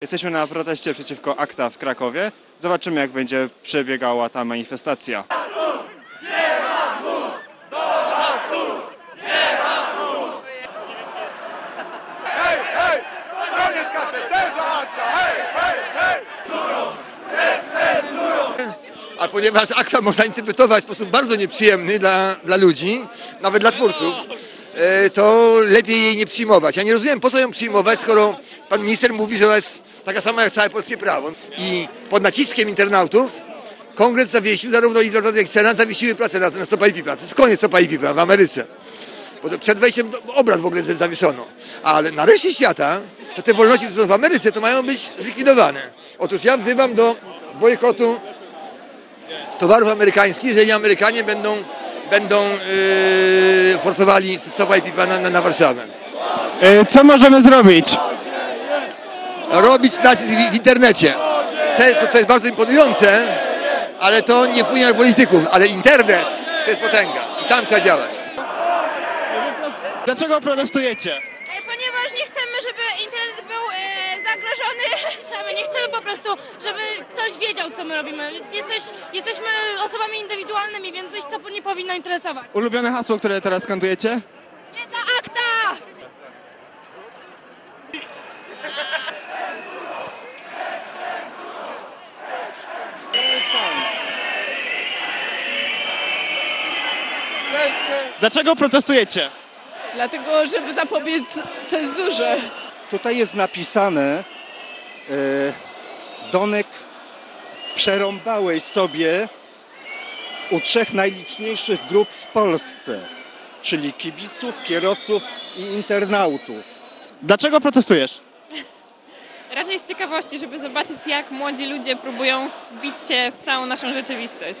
Jesteśmy na proteście przeciwko akta w Krakowie. Zobaczymy, jak będzie przebiegała ta manifestacja. A ponieważ akta można interpretować w sposób bardzo nieprzyjemny dla, dla ludzi, nawet dla twórców, e, to lepiej jej nie przyjmować. Ja nie rozumiem, po co ją przyjmować, skoro pan minister mówi, że ona jest taka sama jak całe polskie prawo. I pod naciskiem internautów kongres zawiesił, zarówno i zarząd, jak senat zawiesiły pracę na, na Sopa i Pipa. To jest koniec Sopa i Pipa w Ameryce. Bo przed wejściem obrad w ogóle zawieszono. Ale na reszcie świata, to te wolności, które są w Ameryce, to mają być zlikwidowane. Otóż ja wzywam do bojkotu towarów amerykańskich, jeżeli Amerykanie będą, będą yy, forsowali stopa i pipa na, na, na Warszawę. E, Co możemy zrobić? Robić nacisk w, w internecie. Te, to, to jest bardzo imponujące, ale to nie wpłynie na polityków. Ale internet to jest potęga i tam trzeba działać. Dlaczego protestujecie? E, Ponieważ nie chcemy, żeby internet był e, zagrożony. My nie chcemy po prostu, żeby ktoś wiedział, co my robimy. Więc jesteś, jesteśmy osobami indywidualnymi, więc ich to nie powinno interesować. Ulubione hasło, które teraz skandujecie? Nie dla akta! Dlaczego protestujecie? Dlatego, żeby zapobiec cenzurze. Tutaj jest napisane, e, Donek, przerąbałeś sobie u trzech najliczniejszych grup w Polsce, czyli kibiców, kierowców i internautów. Dlaczego protestujesz? Raczej z ciekawości, żeby zobaczyć, jak młodzi ludzie próbują wbić się w całą naszą rzeczywistość.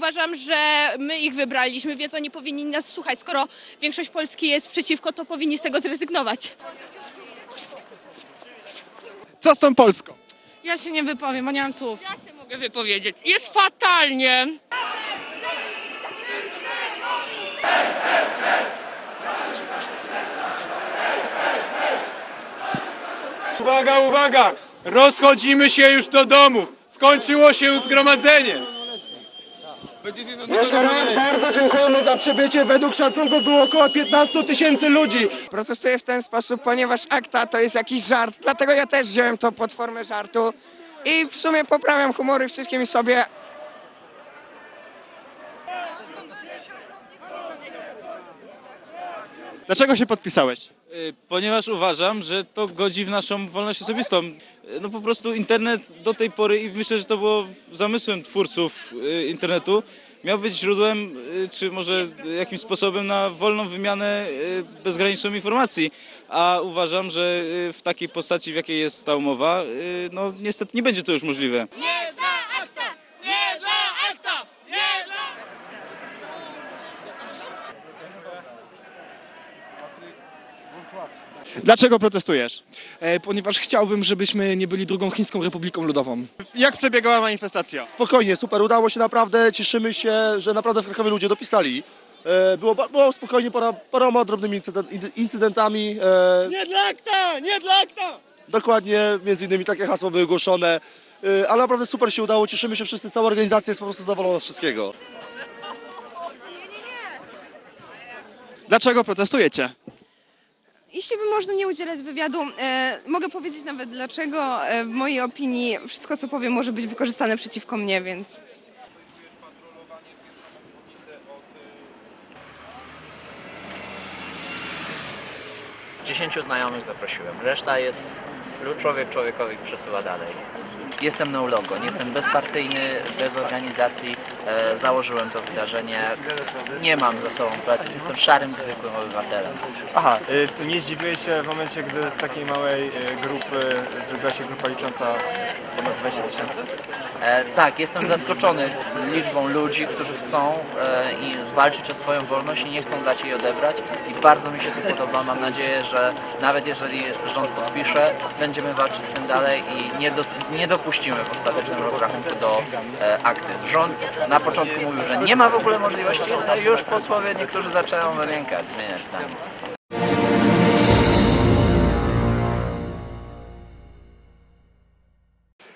Uważam, że my ich wybraliśmy, więc oni powinni nas słuchać. Skoro większość Polski jest przeciwko, to powinni z tego zrezygnować. Co z tą Polską? Ja się nie wypowiem, bo nie mam słów. Ja się mogę wypowiedzieć. Jest fatalnie. Uwaga, uwaga! Rozchodzimy się już do domów. Skończyło się zgromadzenie. Jeszcze raz bardzo dziękujemy za przybycie. Według szacunków było około 15 tysięcy ludzi. Protestuję w ten sposób, ponieważ akta to jest jakiś żart, dlatego ja też wziąłem to pod formę żartu i w sumie poprawiam humory wszystkim sobie. Dlaczego się podpisałeś? Y, Ponieważ uważam, że to godzi w naszą wolność osobistą. Y, No po prostu internet do tej pory i myślę, że to było zamysłem twórców y, internetu, miał być źródłem, czy może jakimś sposobem na wolną wymianę bezgraniczną informacji. A uważam, że w takiej postaci, w jakiej jest ta umowa, no niestety nie będzie to już możliwe. Nie dla akta! Nie dla... Dlaczego protestujesz? E, ponieważ chciałbym, żebyśmy nie byli drugą Chińską Republiką Ludową. Jak przebiegała manifestacja? Spokojnie, super, udało się naprawdę, cieszymy się, że naprawdę w Krakowie ludzie dopisali. E, było, było spokojnie, para, paroma drobnymi incydent, incydentami. E, Nie dla akta! Nie dla akta! Dokładnie, między innymi takie hasła były głoszone, ale naprawdę super się udało, cieszymy się wszyscy, cała organizacja jest po prostu zadowolona z wszystkiego. Dlaczego protestujecie? Jeśli by można nie udzielać wywiadu, e, mogę powiedzieć nawet dlaczego. E, w mojej opinii wszystko, co powiem, może być wykorzystane przeciwko mnie, więc... Dziesięciu znajomych zaprosiłem. Reszta jest człowiek człowiekowi przesyła dalej. Jestem no logo, nie jestem bezpartyjny, bez organizacji. E, założyłem to wydarzenie. Nie mam za sobą pleców, jestem szarym, zwykłym obywatelem. Aha, y, to nie zdziwiłeś się w momencie, gdy z takiej małej y, grupy zrobiła się grupa licząca ponad 20 tysięcy? E, tak, jestem zaskoczony liczbą ludzi, którzy chcą e, i walczyć o swoją wolność i nie chcą dać jej odebrać. I bardzo mi się to podoba. Mam nadzieję, że nawet jeżeli rząd podpisze, będziemy walczyć z tym dalej i nie, dos- nie dopuścimy w ostatecznym rozrachunku do e, akty. Rząd na początku mówił, że nie ma w ogóle możliwości, no już posłowie niektórzy zaczęą wymiękać, zmieniać zdanie.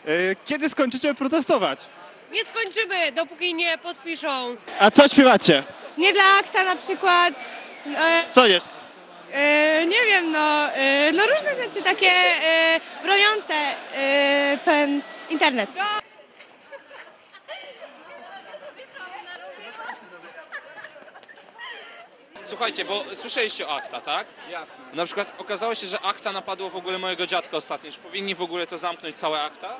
Y, Kiedy skończycie protestować? Nie skończymy, dopóki nie podpiszą. A co śpiewacie? Nie dla akta na przykład. E, Co jeszcze? e, nie wiem, no, e, no różne rzeczy takie e, broniące e, ten internet. Słuchajcie, bo słyszeliście o akta, tak? Jasne. Na przykład okazało się, że akta napadło w ogóle mojego dziadka ostatnio. Czy powinni w ogóle to zamknąć, całe akta?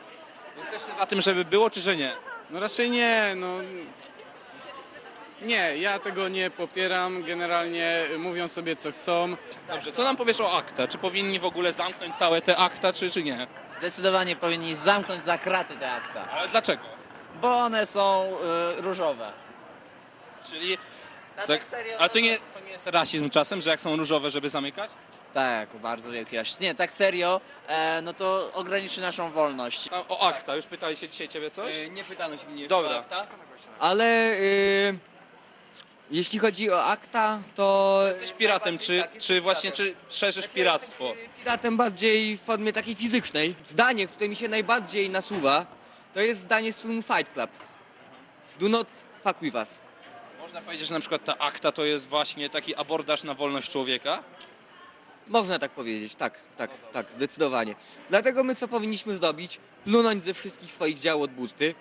Jesteście za tym, żeby było, czy że nie? No raczej nie, no. Nie, ja tego nie popieram. Generalnie mówią sobie co chcą. Dobrze, co nam powiesz o akta? Czy powinni w ogóle zamknąć całe te akta, czy, czy nie? Zdecydowanie powinni zamknąć za kraty te akta, Ale dlaczego? bo one są y, różowe. Czyli... Tak, Tak, serio, ale to nie, to nie jest rasizm czasem, że jak są różowe, żeby zamykać? Tak, bardzo wielki rasizm. Nie, tak serio, e, no to ograniczy naszą wolność. Tam o akta, już pytali się dzisiaj ciebie coś? Nie pytano się mnie Dobra. o akta, ale y, jeśli chodzi o akta, to Jesteś piratem, czy, czy właśnie, czy szerzysz piractwo? piratem bardziej w formie takiej fizycznej. Zdanie, które mi się najbardziej nasuwa, to jest zdanie z filmu Fight Club. Do not fuck with us. Można powiedzieć, że na przykład ta akta to jest właśnie taki abordaż na wolność człowieka? Można tak powiedzieć, tak, tak, tak, zdecydowanie. Dlatego my co powinniśmy zrobić? Plunąć ze wszystkich swoich dział od burty,